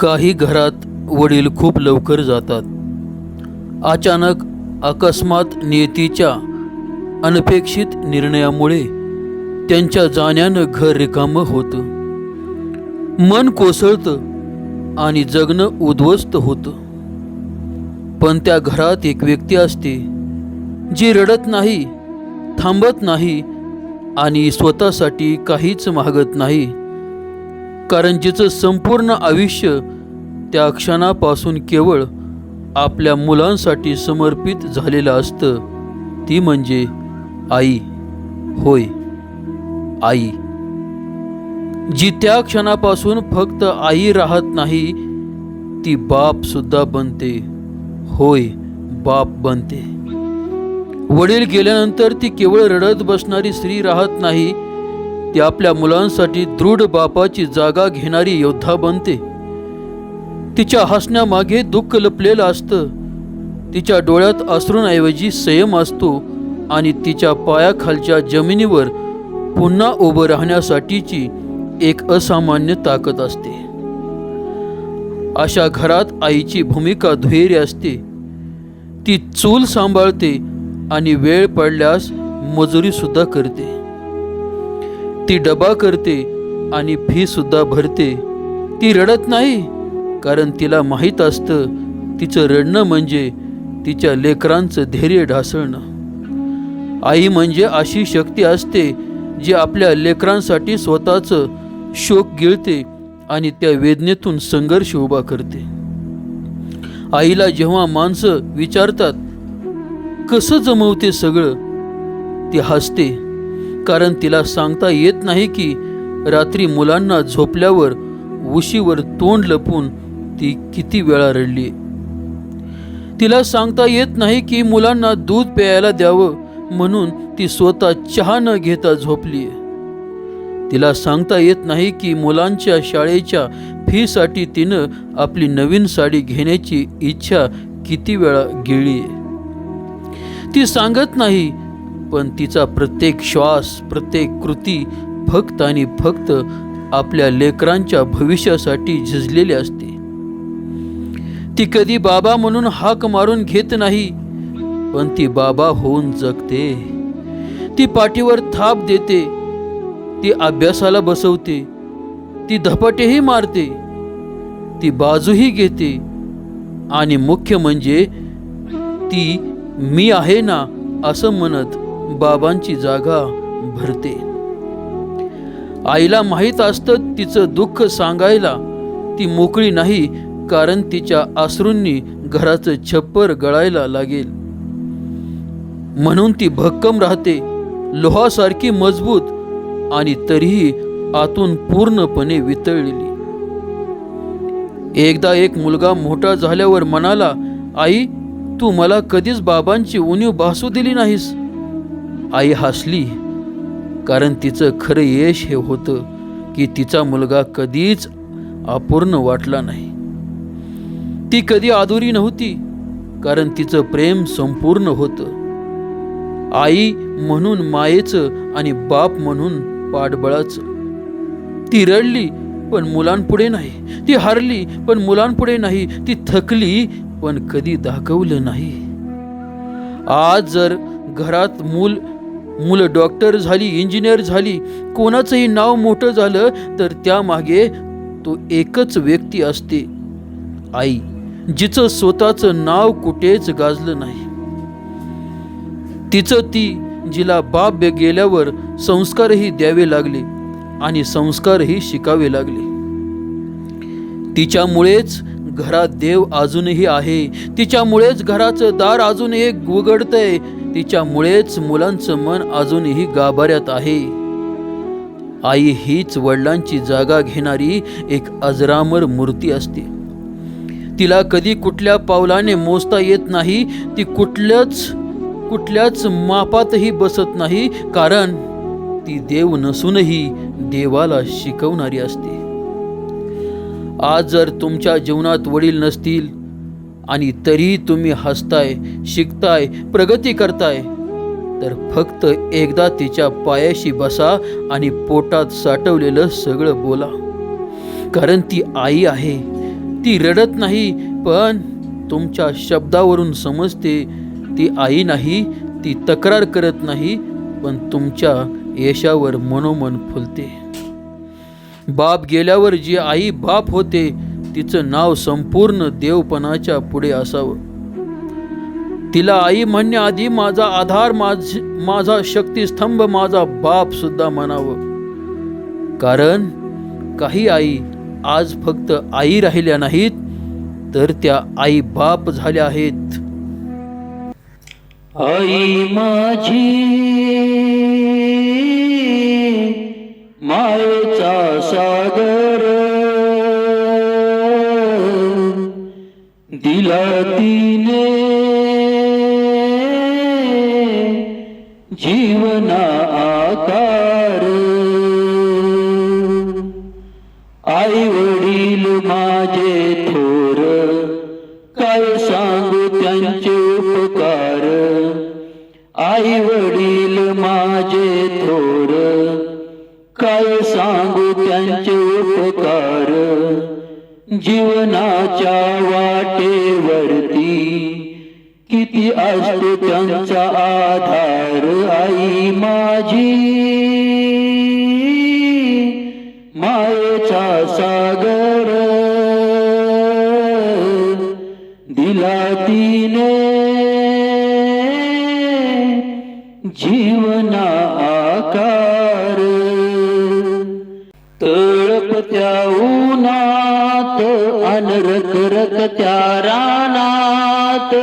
काही घरात वडील खूप लवकर जातात. अचानक अकस्मात नियतीच्या अनपेक्षित निर्णयामुळे त्यांच्या जाण्यानं घर रिकामं होतं. मन कोसळतं आणि जगणं उद्ध्वस्त होतं. पण त्या घरात एक व्यक्ती असते जी रडत नाही थांबत नाही आणि स्वतःसाठी काहीच मागत नाही. कारण जिचं संपूर्ण आयुष्य त्या क्षणापासून केवळ आपल्या मुलांसाठी समर्पित झालेलं असतं. ती म्हणजे आई. होय. आई. जी त्या क्षणापासून फक्त आई राहत नाही ती बाप सुद्धा बनते. होय बाप बनते. वडील गेल्यानंतर ती केवळ रडत बसणारी स्त्री राहत नाही ती आपल्या मुलांसाठी दृढ बापाची जागा घेणारी योद्धा बनते. तिच्या हसण्यामागे दुःख लपलेलं असतं. तिच्या डोळ्यात अश्रूंऐवजी संयम असतो आणि तिच्या पायाखालच्या जमिनीवर पुन्हा उभं राहण्यासाठीची एक असामान्य ताकद असते. अशा घरात आईची भूमिका दुहेरी असते. ती चूल सांभाळते आणि वेळ पडल्यास मजुरी सुद्धा करते. ती डबा करते आणि फी सुद्धा भरते. ती रडत नाही कारण तिला माहीत असतं तिचं रडणं म्हणजे तिच्या लेकरांचं धैर्य ढासळणं. आई म्हणजे अशी शक्ती असते जी आपल्या लेकरांसाठी स्वतःचं शोक गिळते आणि त्या वेदनेतून संघर्ष उभा करते. आईला जेव्हा माणसं विचारतात कसं जमवते सगळं? ती हसते. कारण तिला सांगता येत नाही की रात्री मुलांना झोपल्यावर उशीवर तोंड लपून ती किती वेळा रडली. तिला सांगता येत नाही की मुलांना दूध प्यायला द्यावं म्हणून ती स्वतः चहा न घेता झोपली. तिला सांगता येत नाही की मुलांच्या शाळेच्या फीसाठी तिनं आपली नवीन साडी घेण्याची इच्छा किती वेळा गिळली. ती सांगत नाही पण तिचा प्रत्येक श्वास प्रत्येक कृती फक्त आणि फक्त आपल्या लेकरांच्या भविष्यासाठी झिजलेली असते. ती कधी बाबा म्हणून हाक मारून घेत नाही पण ती बाबा होऊन जगते. ती पाठीवर थाप देते ती अभ्यासाला बसवते ती धपाटेही मारते ती बाजूही घेते. आणि मुख्य म्हणजे ती मी आहे ना असं म्हणत बाबांची जागा भरते. आईला माहीत असतं तिचं दुःख सांगायला ती मोकळी नाही कारण तिच्या आसरूंनी घराचं छप्पर गळायला लागेल. म्हणून ती भक्कम राहते लोहासारखी मजबूत आणि तरीही आतून पूर्णपणे वितळलेली. एकदा एक मुलगा मोठा झाल्यावर म्हणाला आई तू मला कधीच बाबांची उणीव भासू दिली नाहीस. आई हसली कारण तिचं खरं यश हे होतं की तिचा मुलगा कधीच अपूर्ण वाटला नाही. ती कधी आधुरी नव्हती कारण तिचं प्रेम संपूर्ण होतं. आई म्हणून मायेचं आणि बाप म्हणून पाठबळाचं. ती रडली पण मुलांपुढे नाही. ती हारली पण मुलांपुढे नाही. ती थकली पण कधी दाखवलं नाही. आज जर घरात मूल मुलं डॉक्टर झाली इंजिनियर झाली कोणाचंही नाव मोठं झालं तर त्यामागे तो एकच व्यक्ती असते. आई जिचं स्वतःचं नाव कुठेच गाजलं नाही. तिचं ती जिला बाप गेल्यावर संस्कारही द्यावे लागले आणि संस्कारही शिकावे लागले. तिच्यामुळेच घरात देव अजूनही आहे. तिच्यामुळेच घराचं दार अजूनही उघडतंय तिच्यामुळेच मुलांचं मन अजूनही गाभाऱ्यात आहे. आई हीच वडिलांची जागा घेणारी एक अजरामर मूर्ती असते. तिला कधी कुठल्या पावलाने मोजता येत नाही ती कुठल्याच कुठल्याच मापातही बसत नाही कारण ती देव नसूनही देवाला शिकवणारी असते. आज जर तुमच्या जीवनात वडील नसतील आणि तरीही तुम्ही हसताय शिकताय प्रगती करताय. तर फक्त एकदा तिच्या पायाशी बसा आणि पोटात साठवलेलं सगळं बोला. कारण ती आई आहे. ती रडत नाही पण तुमच्या शब्दावरून समजते ती आई नाही ती तक्रार करत नाही पण तुमच्या यशावर मनोमन फुलते. बाप गेल्यावर जी आई बाप होते तिचं नाव संपूर्ण देवपणाच्या पुढे असावं. तिला आई म्हणण्याआधी माझा आधार माझ माझा शक्तिस्तंभ माझा बाप सुद्धा म्हणावं. कारण काही आई आज फक्त आई राहिल्या नाहीत तर त्या आई बाप झाल्या आहेत. आई माझी काय सांगू त्यांचे उपकार? आई वडील माझे थोर काय सांगू त्यांचे उपकार? जीवनाच्या वाटेवरती किती असतो त्यांचा आधार? आई माझी दिला जीवना आकार तळपत्या उन्हात अनरक रकत्या रानात.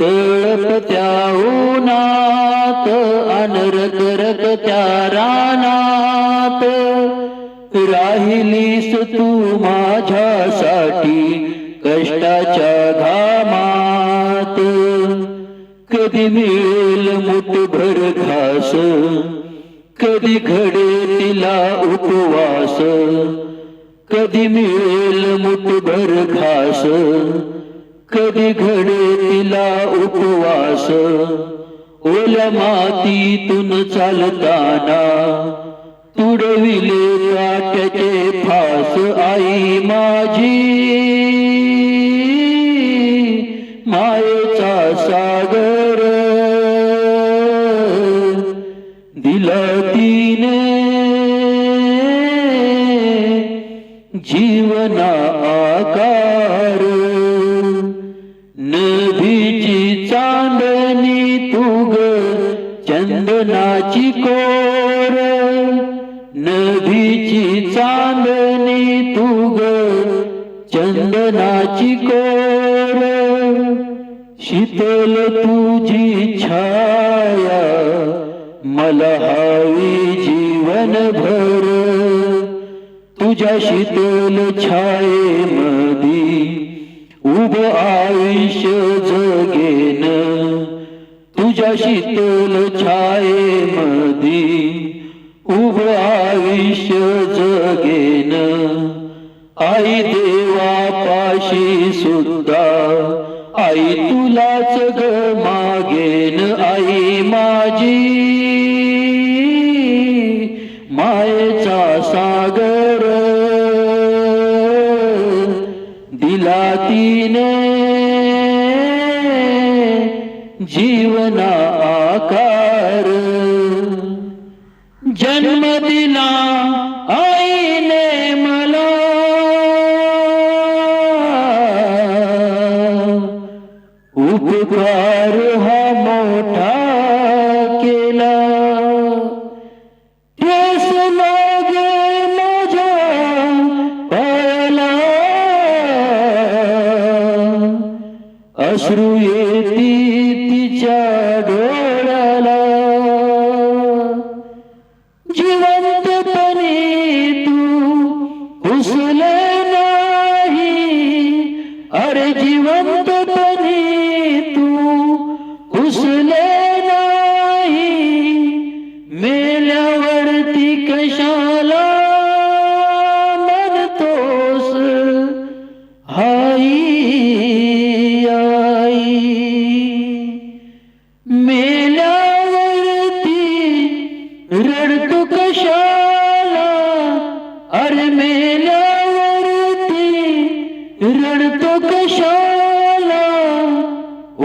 तळपत्या उन्हात अनरक रकत्या रानात. राहिलीस तू माझ्यासाठी कष्टाच्या घामात कधी मिळेल मुठभर घास कधी घडे तिला उपवास कधी मिळेल मुठभर घास कधी घडे तिला उपवास. ओल्या मातीतून चालताना तुडविले काट्याचे फास आई माझी. मायेचा सागर दिला तिने. जीवना आकार नदीची चा चंदनाची कोर शीतल तुझी छाया मला हवी जीवनभर. तुझ्या शीतल छायेमधी उभ आयुष्य जगेन. तुझ्या शीतल छायेमधी उभ आयुष्य जगेन. आई देवापाशी सुद्धा. आई तुलाच ग मागेन आई माझी. मायेचा सागर. दिला तिने जीवना आकार. जन्म दिला अश्रू येती নর্তক শালা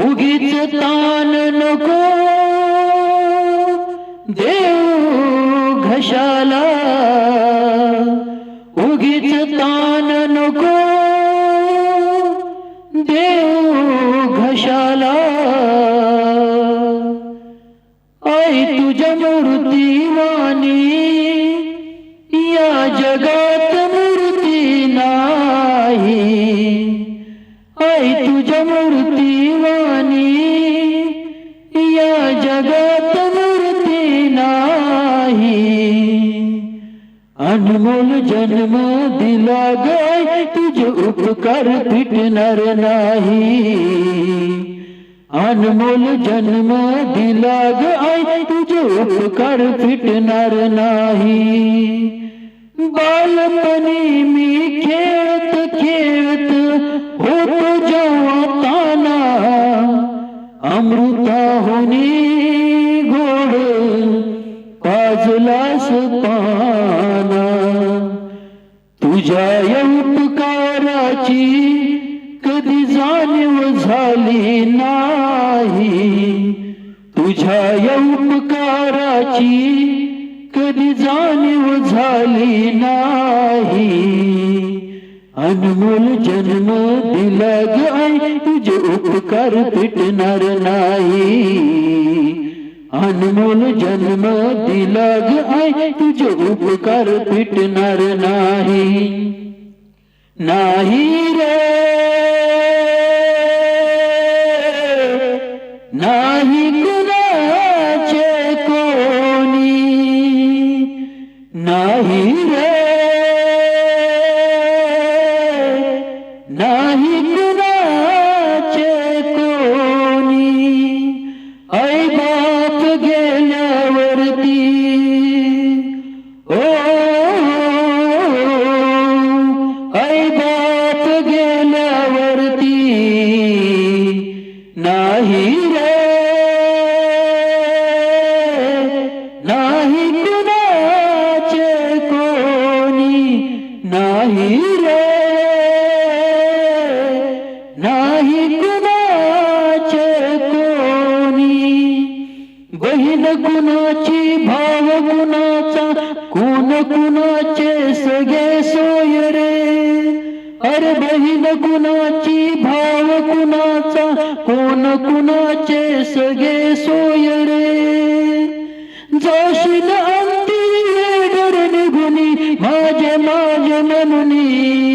উগিছে তা फिटणार नाही. बालपणी मी खेळत खेळत होतो जेव्हा अमृता होणी गोड पाजलास पाना तुझ्या या उपकाराची कधी जाणीव झाली नाही. तुझ्या या उपकाराची कधी जाणीव झाली नाही. अनमोल जन्म दिला गाय तुझे उपकार पिटणार नाही. अनमोल जन्म दिला गाय तुझे उपकार पिटणार नाही. नाही रे. कुणाचा कोण कुणाचे सगळे सोय रे? अरे बहीण कुणाची भाव कुणाचा? कोण कुणाचे सगळे सोय रे? जाशील अंती डर निघुनी माझे माझे म्हणुनी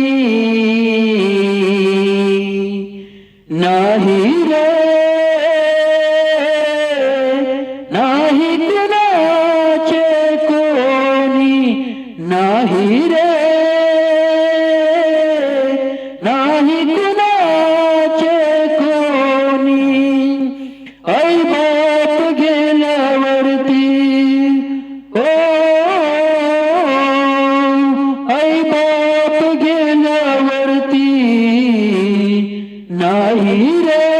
नाही